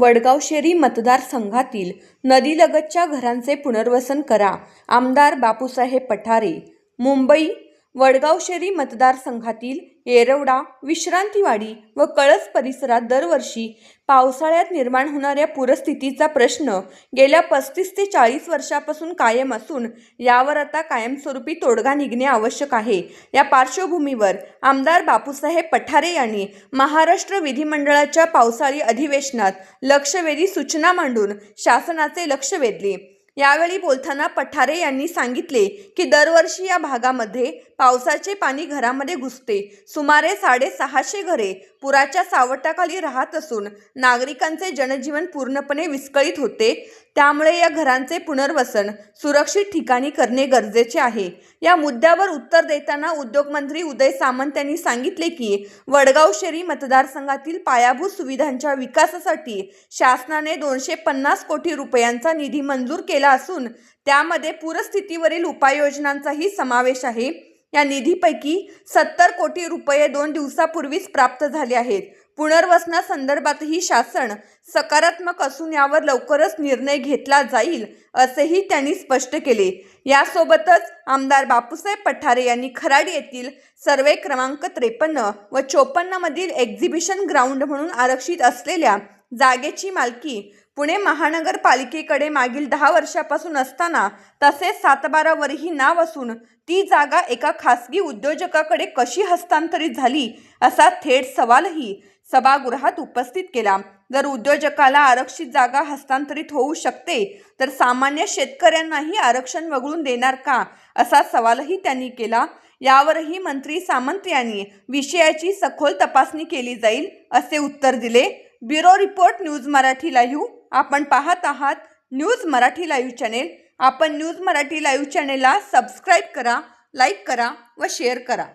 वडगाव शेरी मतदारसंघातील नदीलगतच्या घरांचे पुनर्वसन करा. आमदार बापूसाहेब पठारे मुंबई वडगाव शेरी मतदारसंघातील येरवडा विश्रांतीवाडी व कळस परिसरात दरवर्षी पावसाळ्यात निर्माण होणाऱ्या पूरस्थितीचा प्रश्न गेल्या पस्तीस ते चाळीस वर्षापासून कायम असून यावर आता कायमस्वरूपी तोडगा निघणे आवश्यक आहे. या पार्श्वभूमीवर आमदार बापूसाहेब पठारे यांनी महाराष्ट्र विधिमंडळाच्या पावसाळी अधिवेशनात लक्षवेधी सूचना मांडून शासनाचे लक्ष वेधले. यावेळी बोलताना पठारे यांनी सांगितले की दरवर्षी या भागामध्ये पावसाचे पाणी घरामध्ये घुसते. सुमारे साडेसहाशे घरे पुराच्या सावटाखाली राहत असून नागरिकांचे जनजीवन पूर्णपणे विस्कळीत होते. त्यामुळे या घरांचे पुनर्वसन सुरक्षित ठिकाणी करणे गरजेचे आहे. या मुद्द्यावर उत्तर देताना उद्योगमंत्री उदय सामंत यांनी सांगितले की वडगाव शेरी मतदारसंघातील पायाभूत सुविधांच्या विकासासाठी शासनाने दोनशे पन्नास कोटी रुपयांचा निधी मंजूर केला केला असून त्यामध्ये पूरस्थितीवरील उपाययोजनांचाही समावेश आहे. या निधीपैकी सत्तर कोटी रुपये दोन दिवसापूर्वीच प्राप्त झाले आहेत. पुनर्वसनासंदर्भातही शासन सकारात्मक असून यावर लवकरच निर्णय घेतला जाईल असेही त्यांनी स्पष्ट केले. यासोबतच आमदार बापूसाहेब पठारे यांनी खराड येथील सर्वे क्रमांक त्रेपन्न व चोपन्नमधील एक्झिबिशन ग्राउंड म्हणून आरक्षित असलेल्या जागेची मालकी पुणे महानगरपालिकेकडे मागील दहा वर्षापासून असताना तसेच सातबारावरही नाव असून ती जागा एका खासगी उद्योजकाकडे कशी हस्तांतरित झाली असा थेट सवालही सभागृहात उपस्थित केला. जर उद्योजकाला आरक्षित जागा हस्तांतरित होऊ शकते तर सामान्य शेतकऱ्यांनाही आरक्षण वगळून देणार का असा सवालही त्यांनी केला. यावरही मंत्री सामंत यांनी विषयाची सखोल तपासणी केली जाईल असे उत्तर दिले. Bureau report news Marathi live. आपण पाहत आहात न्यूज मराठी लाईव्ह चॅनेल. आपण न्यूज मराठी लाईव्ह चॅनेलला सबस्क्राईब करा लाईक करा व शेअर करा.